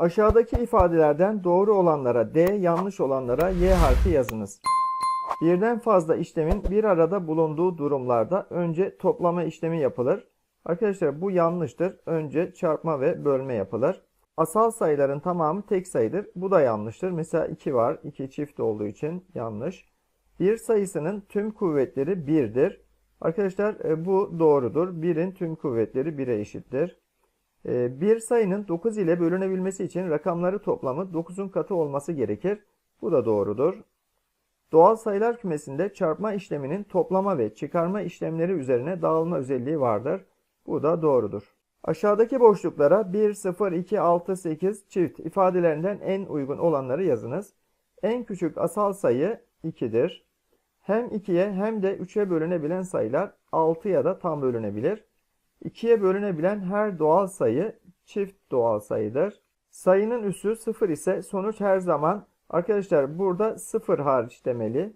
Aşağıdaki ifadelerden doğru olanlara D, yanlış olanlara Y harfi yazınız. Birden fazla işlemin bir arada bulunduğu durumlarda önce toplama işlemi yapılır. Arkadaşlar bu yanlıştır. Önce çarpma ve bölme yapılır. Asal sayıların tamamı tek sayıdır. Bu da yanlıştır. Mesela 2 var. 2 çift olduğu için yanlış. Bir sayısının tüm kuvvetleri 1'dir. Arkadaşlar e, bu doğrudur. 1'in tüm kuvvetleri 1'e eşittir. E, Bir sayının 9 ile bölünebilmesi için rakamları toplamı 9'un katı olması gerekir. Bu da doğrudur. Doğal sayılar kümesinde çarpma işleminin toplama ve çıkarma işlemleri üzerine dağılma özelliği vardır. Bu da doğrudur. Aşağıdaki boşluklara 1, 0, 2, 6, 8 çift ifadelerinden en uygun olanları yazınız. En küçük asal sayı 2'dir. Hem 2'ye hem de 3'e bölünebilen sayılar 6'ya da tam bölünebilir. 2'ye bölünebilen her doğal sayı çift doğal sayıdır. Sayının üssü 0 ise sonuç her zaman arkadaşlar burada 0 hariç demeli.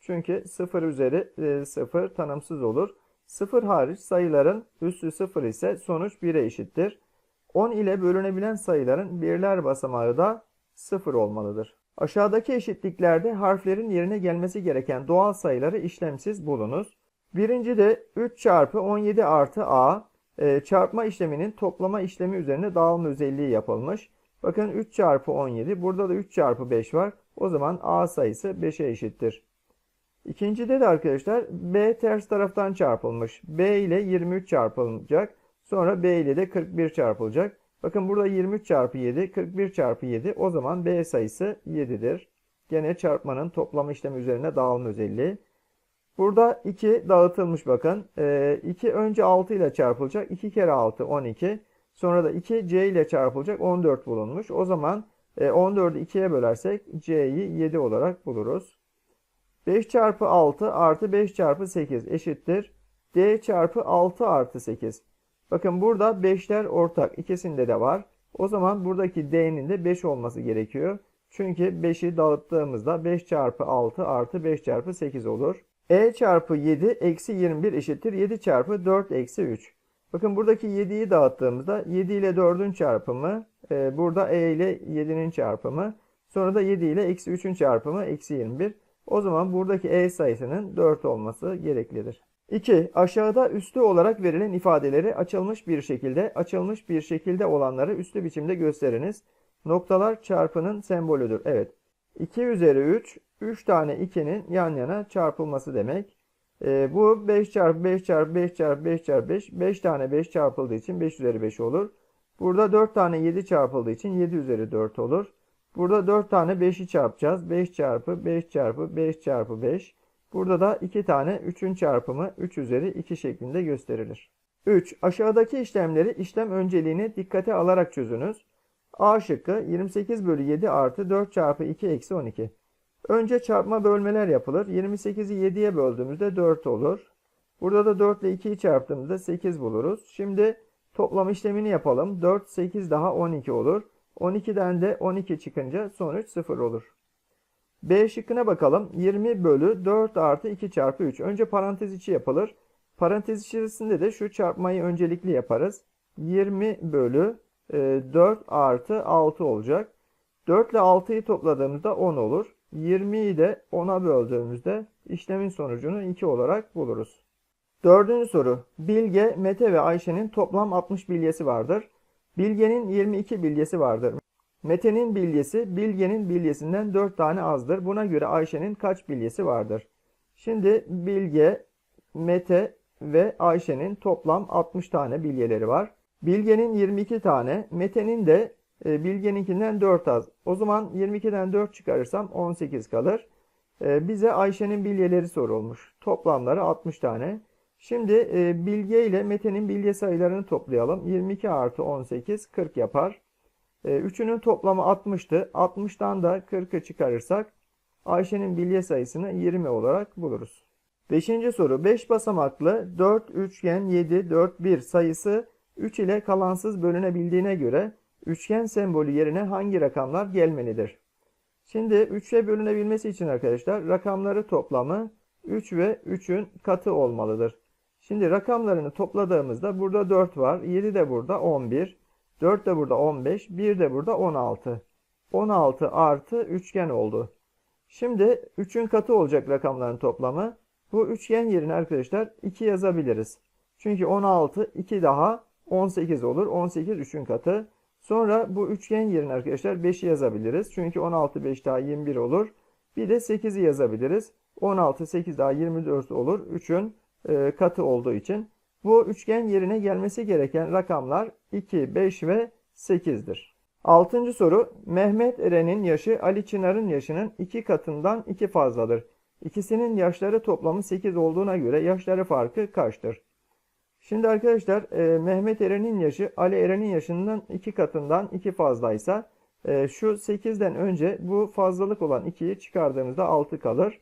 Çünkü 0 üzeri 0 tanımsız olur. 0 hariç sayıların üssü 0 ise sonuç 1'e eşittir. 10 ile bölünebilen sayıların birler basamağı da 0 olmalıdır. Aşağıdaki eşitliklerde harflerin yerine gelmesi gereken doğal sayıları işlemsiz bulunuz. Birinci de 3 çarpı 17 artı a e, çarpma işleminin toplama işlemi üzerine dağılma özelliği yapılmış. Bakın 3 çarpı 17 burada da 3 çarpı 5 var. O zaman a sayısı 5'e eşittir. İkincide de arkadaşlar b ters taraftan çarpılmış. b ile 23 çarpılacak. Sonra b ile de 41 çarpılacak. Bakın burada 23 çarpı 7, 41 çarpı 7. O zaman b sayısı 7'dir. Gene çarpmanın toplama işlemi üzerine dağılma özelliği. Burada 2 dağıtılmış bakın. 2 önce 6 ile çarpılacak. 2 kere 6 12. Sonra da 2 c ile çarpılacak. 14 bulunmuş. O zaman 14'ü 2'ye bölersek c'yi 7 olarak buluruz. 5 çarpı 6 artı 5 çarpı 8 eşittir. D çarpı 6 artı 8. Bakın burada 5'ler ortak. İkisinde de var. O zaman buradaki D'nin de 5 olması gerekiyor. Çünkü 5'i dağıttığımızda 5 çarpı 6 artı 5 çarpı 8 olur. E çarpı 7 eksi 21 eşittir. 7 çarpı 4 eksi 3. Bakın buradaki 7'yi dağıttığımızda 7 ile 4'ün çarpımı. E, burada E ile 7'nin çarpımı. Sonra da 7 ile eksi 3'ün çarpımı eksi 21. O zaman buradaki E sayısının 4 olması gereklidir. 2. Aşağıda üslü olarak verilen ifadeleri açılmış bir şekilde, açılmış bir şekilde olanları üslü biçimde gösteriniz. Noktalar çarpının sembolüdür. Evet. 2 üzeri 3, 3 tane 2'nin yan yana çarpılması demek. Ee, bu 5 çarpı 5 çarpı 5 çarpı 5 çarpı 5, 5 tane 5 çarpıldığı için 5 üzeri 5 olur. Burada 4 tane 7 çarpıldığı için 7 üzeri 4 olur. Burada 4 tane 5'i çarpacağız. 5 çarpı 5 çarpı 5 çarpı 5. Burada da 2 tane 3'ün çarpımı 3 üzeri 2 şeklinde gösterilir. 3. Aşağıdaki işlemleri işlem önceliğini dikkate alarak çözünüz. A şıkkı 28 bölü 7 artı 4 çarpı 2 eksi 12. Önce çarpma bölmeler yapılır. 28'i 7'ye böldüğümüzde 4 olur. Burada da 4 ile 2'yi çarptığımızda 8 buluruz. Şimdi toplam işlemini yapalım. 4, 8 daha 12 olur. 12'den de 12 çıkınca sonuç 0 olur. B şıkkına bakalım. 20 bölü 4 artı 2 çarpı 3. Önce parantez içi yapılır. Parantez içerisinde de şu çarpmayı öncelikli yaparız. 20 bölü 4 artı 6 olacak. 4 ile 6'yı topladığımızda 10 olur. 20'yi de 10'a böldüğümüzde işlemin sonucunu 2 olarak buluruz. Dördüncü soru. Bilge, Mete ve Ayşe'nin toplam 60 bilyesi vardır. Bilge'nin 22 bilyesi vardır. Mete'nin bilyesi Bilge'nin bilyesinden 4 tane azdır. Buna göre Ayşe'nin kaç bilyesi vardır? Şimdi Bilge, Mete ve Ayşe'nin toplam 60 tane bilyeleri var. Bilge'nin 22 tane, Mete'nin de e, Bilge'ninkinden 4 az. O zaman 22'den 4 çıkarırsam 18 kalır. E, bize Ayşe'nin bilyeleri sorulmuş. Toplamları 60 tane. Şimdi e, Bilge ile Mete'nin bilye sayılarını toplayalım. 22 artı 18 40 yapar. E, üçünün toplamı 60'tı. 60'tan da 40'ı çıkarırsak Ayşe'nin bilye sayısını 20 olarak buluruz. Beşinci soru. 5 basamaklı 4 üçgen 7 4 1 sayısı 3 ile kalansız bölünebildiğine göre üçgen sembolü yerine hangi rakamlar gelmelidir? Şimdi 3'e bölünebilmesi için arkadaşlar rakamları toplamı 3 ve 3'ün katı olmalıdır. Şimdi rakamlarını topladığımızda burada 4 var. 7 de burada 11. 4 de burada 15. 1 de burada 16. 16 artı üçgen oldu. Şimdi 3'ün katı olacak rakamların toplamı. Bu üçgen yerine arkadaşlar 2 yazabiliriz. Çünkü 16 2 daha 18 olur. 18 3'ün katı. Sonra bu üçgen yerine arkadaşlar 5'i yazabiliriz. Çünkü 16 5 daha 21 olur. Bir de 8'i yazabiliriz. 16 8 daha 24 olur. 3'ün e, katı olduğu için. Bu üçgen yerine gelmesi gereken rakamlar 2, 5 ve 8'dir. Altıncı soru. Mehmet Eren'in yaşı Ali Çınar'ın yaşının iki katından iki fazladır. İkisinin yaşları toplamı 8 olduğuna göre yaşları farkı kaçtır? Şimdi arkadaşlar e, Mehmet Eren'in yaşı Ali Eren'in yaşından iki katından iki fazlaysa e, şu 8'den önce bu fazlalık olan 2'yi çıkardığımızda 6 kalır.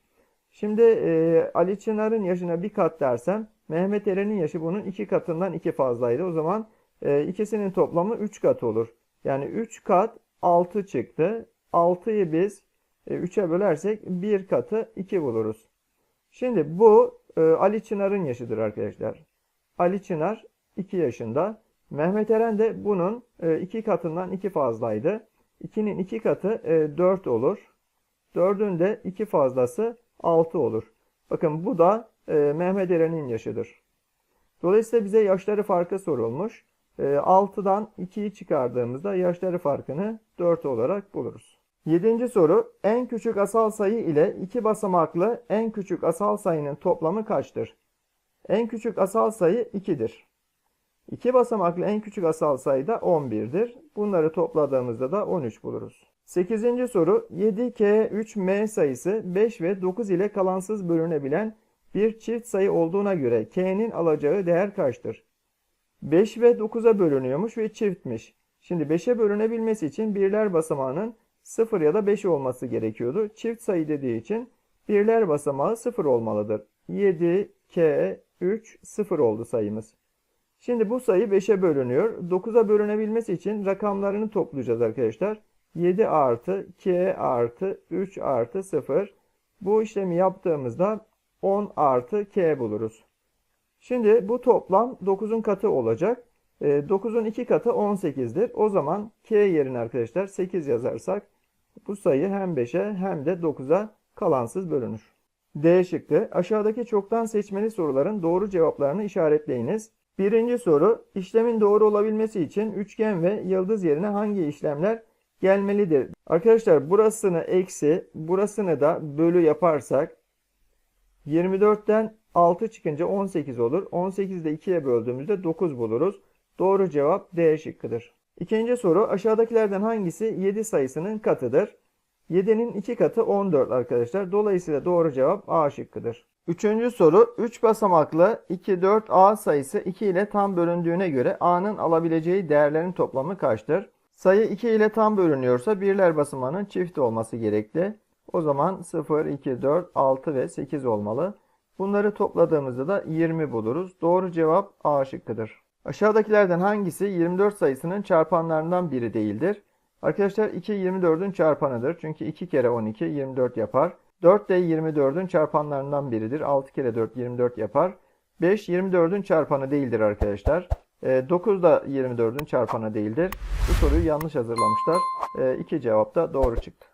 Şimdi e, Ali Çınar'ın yaşına bir kat dersem Mehmet Eren'in yaşı bunun iki katından iki fazlaydı. O zaman e, ikisinin toplamı 3 kat olur. Yani 3 kat 6 çıktı. 6'yı biz 3'e bölersek 1 katı 2 buluruz. Şimdi bu e, Ali Çınar'ın yaşıdır arkadaşlar. Ali Çınar 2 yaşında. Mehmet Eren de bunun 2 katından 2 fazlaydı. 2'nin 2 katı 4 olur. 4'ün de 2 fazlası 6 olur. Bakın bu da e, Mehmet Eren'in yaşıdır. Dolayısıyla bize yaşları farkı sorulmuş. E, 6'dan 2'yi çıkardığımızda yaşları farkını 4 olarak buluruz. 7. soru en küçük asal sayı ile iki basamaklı en küçük asal sayının toplamı kaçtır? En küçük asal sayı 2'dir. İki basamaklı en küçük asal sayı da 11'dir. Bunları topladığımızda da 13 buluruz. 8. soru 7K3M sayısı 5 ve 9 ile kalansız bölünebilen bir çift sayı olduğuna göre K'nin alacağı değer kaçtır? 5 ve 9'a bölünüyormuş ve çiftmiş. Şimdi 5'e bölünebilmesi için birler basamağının 0 ya da 5 olması gerekiyordu. Çift sayı dediği için birler basamağı 0 olmalıdır. 7, K, 3, 0 oldu sayımız. Şimdi bu sayı 5'e bölünüyor. 9'a bölünebilmesi için rakamlarını toplayacağız arkadaşlar. 7 artı K artı 3 artı 0. Bu işlemi yaptığımızda 10 artı K buluruz. Şimdi bu toplam 9'un katı olacak. 9'un 2 katı 18'dir. O zaman K yerine arkadaşlar 8 yazarsak bu sayı hem 5'e hem de 9'a kalansız bölünür. D şıkkı. Aşağıdaki çoktan seçmeli soruların doğru cevaplarını işaretleyiniz. Birinci soru. işlemin doğru olabilmesi için üçgen ve yıldız yerine hangi işlemler gelmelidir? Arkadaşlar burasını eksi, burasını da bölü yaparsak 24'ten 6 çıkınca 18 olur. 18'i de 2'ye böldüğümüzde 9 buluruz. Doğru cevap D şıkkıdır. İkinci soru aşağıdakilerden hangisi 7 sayısının katıdır? 7'nin 2 katı 14 arkadaşlar. Dolayısıyla doğru cevap A şıkkıdır. Üçüncü soru 3 basamaklı 2 4A sayısı 2 ile tam bölündüğüne göre A'nın alabileceği değerlerin toplamı kaçtır? Sayı 2 ile tam bölünüyorsa birler basamağının çift olması gerekli. O zaman 0, 2, 4, 6 ve 8 olmalı. Bunları topladığımızda da 20 buluruz. Doğru cevap A şıkkıdır. Aşağıdakilerden hangisi 24 sayısının çarpanlarından biri değildir? Arkadaşlar 2 24'ün çarpanıdır. Çünkü 2 kere 12 24 yapar. 4 de 24'ün çarpanlarından biridir. 6 kere 4 24 yapar. 5 24'ün çarpanı değildir arkadaşlar. 9 da 24'ün çarpanı değildir. Bu soruyu yanlış hazırlamışlar. İki cevap da doğru çıktı.